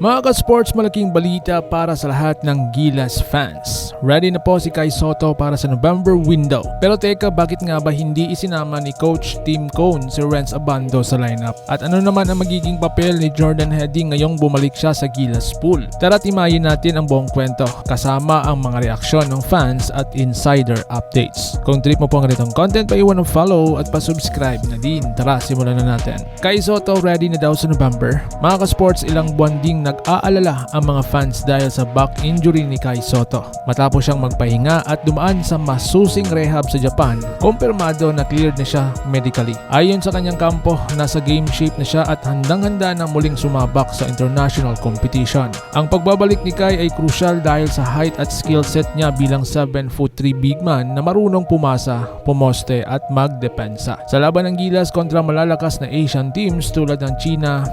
Mga ka-sports, malaking balita para sa lahat ng Gilas fans. Ready na po si Kai Soto para sa November window. Pero teka, bakit nga ba hindi isinama ni Coach Tim Cone si Renz Abando sa lineup? At ano naman ang magiging papel ni Jordan Heading ngayong bumalik siya sa Gilas pool? Tara timayin natin ang buong kwento kasama ang mga reaksyon ng fans at insider updates. Kung trip mo po ang ganitong content, paiwan ng follow at pa-subscribe na din. Tara, simulan na natin. Kai Soto ready na daw sa November. Mga ka-sports, ilang buwan ding nag-aalala ang mga fans dahil sa back injury ni Kai Soto. Matapos siyang magpahinga at dumaan sa masusing rehab sa Japan, kumpirmado na cleared na siya medically. Ayon sa kanyang kampo, nasa game shape na siya at handang-handa na muling sumabak sa international competition. Ang pagbabalik ni Kai ay crucial dahil sa height at skill set niya bilang 7 foot 3 big man na marunong pumasa, pumoste at magdepensa. Sa laban ng Gilas kontra malalakas na Asian teams tulad ng China,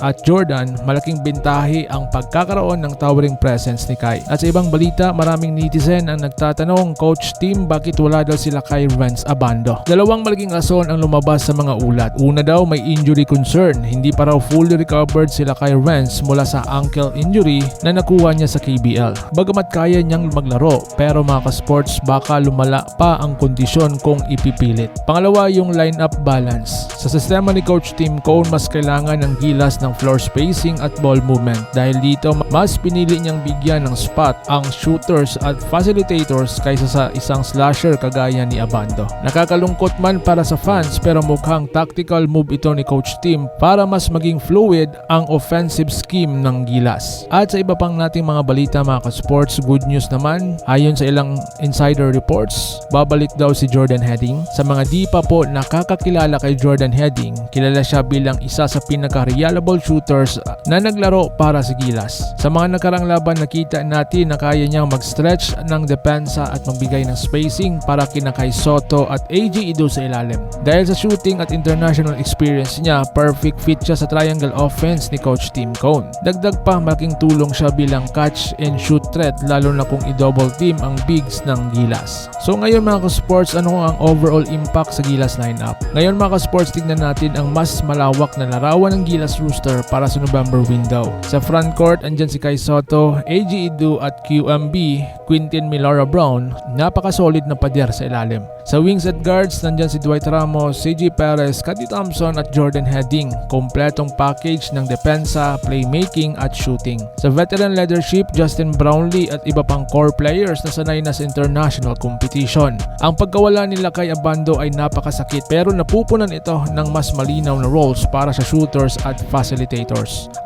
at Jordan, malaking bintahe ang pagkakaroon ng towering presence ni Kai. At sa ibang balita, maraming netizen ang nagtatanong, Coach Team, bakit wala daw sila kay Renz Abando? Dalawang malaking rason ang lumabas sa mga ulat. Una daw, may injury concern. Hindi pa raw fully recovered sila kay Renz mula sa ankle injury na nakuha niya sa KBL. Bagamat kaya niyang maglaro, pero mga ka-sports, baka lumala pa ang kondisyon kung ipipilit. Pangalawa, yung lineup balance. Sa sistema ni Coach Tim Cone, mas kailangan ng gilas ng floor spacing at ball movement. Dahil dito, mas pinili niyang bigyan ng spot ang shooters at facilitators kaysa sa isang slasher kagaya ni Abando. Nakakalungkot man para sa fans pero mukhang tactical move ito ni Coach Tim para mas maging fluid ang offensive scheme ng Gilas. At sa iba pang nating mga balita mga ka-sports, good news naman, ayon sa ilang insider reports, babalik daw si Jordan Heading. Sa mga di pa po nakakakilala kay Jordan Heading, kilala siya bilang isa sa pinaka-reliable shooters na naglaro para sa Gilas. Sa mga nakarang laban nakita natin na kaya niyang mag-stretch ng depensa at magbigay ng spacing para kina kay Soto at AJ Ido sa ilalim. Dahil sa shooting at international experience niya, perfect fit siya sa triangle offense ni Coach Tim Cone. Dagdag pa, malaking tulong siya bilang catch and shoot threat lalo na kung i-double team ang bigs ng Gilas. So ngayon mga ka-sports, ano ang overall impact sa Gilas lineup? Ngayon mga ka-sports, tignan natin ang mas malawak na larawan ng Gilas Rooster para sa November window. Sa front court, andyan si Kai Soto, AJ Idu at QMB, Quintin Milora Brown, napaka-solid na pader sa ilalim. Sa wings at guards, nandyan si Dwight Ramos, CJ Perez, Cody Thompson at Jordan Heading. Kompletong package ng depensa, playmaking at shooting. Sa veteran leadership, Justin Brownlee at iba pang core players na sanay na sa international competition. Ang pagkawala nila kay Abando ay napakasakit pero napupunan ito ng mas malinaw na roles para sa shooters at facilitators.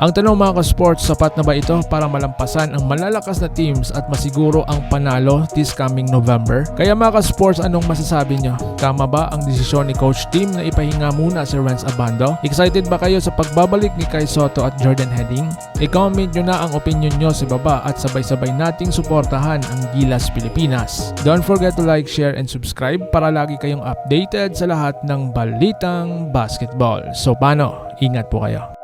Ang tanong mga ka-sports, sapat na ba ito para malampasan ang malalakas na teams at masiguro ang panalo this coming November? Kaya mga ka-sports, anong masasabi nyo? Tama ba ang desisyon ni Coach Tim na ipahinga muna si Renz Abando? Excited ba kayo sa pagbabalik ni Kai Soto at Jordan Heading? I-comment nyo na ang opinion nyo sa baba at sabay-sabay nating suportahan ang Gilas Pilipinas. Don't forget to like, share, and subscribe para lagi kayong updated sa lahat ng balitang basketball. So paano? Ingat po kayo.